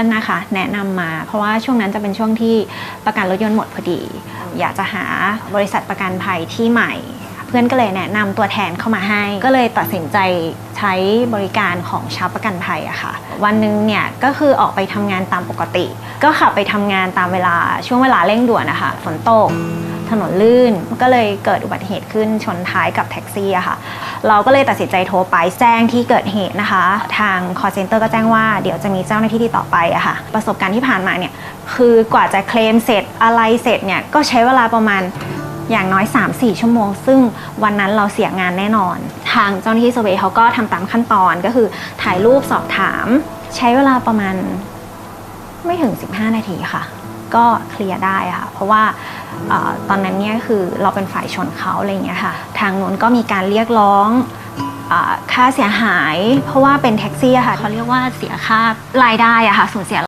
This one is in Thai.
อนนะคะ แนะนำมา เพราะว่าช่วงนั้นจะเป็นช่วงที่ประกันรถยนต์หมดพอดี อยากจะหาบริษัทประกันภัยที่ใหม่ เพื่อนก็เลยแนะนำตัวแทนเข้ามาให้ ก็เลยตัดสินใจใช้บริการของชาวประกันภัยอะค่ะ วันหนึ่งเนี่ยก็คือออกไปทำงานตามปกติ ก็ขับไปทำงานตามเวลาช่วงเวลาเร่งด่วนนะคะฝนตก ถนนลื่น ก็เลยเกิดอุบัติเหตุขึ้นชนท้ายกับแท็กซี่อะค่ะ เราก็เลยตัดสินใจโทรไปแจ้งที่เกิดเหตุนะคะ ทาง call center ก็แจ้งว่าเดี๋ยวจะมีเจ้าหน้าที่ที่ต่อไปอะค่ะ ประสบการณ์ที่ผ่านมาเนี่ยคือกว่าจะเคลมเสร็จอะไรเสร็จเนี่ยก็ใช้เวลาประมาณอย่างน้อย 3-4 ชั่วโมง ซึ่งวันนั้นเราเสียงานแน่นอน ทางเจ้าหน้าที่เซอร์เวยเขาก็ทำตามขั้นตอนก็คือถ่ายรูปสอบถาม ใช้เวลาประมาณไม่ถึง 15 นาทีค่ะ ก็เคลียร์ได้ค่ะ เพราะว่า ตอนนั้นเนี่ยคือเราเป็นฝ่ายชนเขาอะไรเงี้ยค่ะ ทางนู้นก็มีการเรียกร้องอค่าเสียหาย เพราะว่าเป็นแท็กซี่ค่ะเขาเรียกว่าเสียค่ารายได้อะค่ะสูญเสีย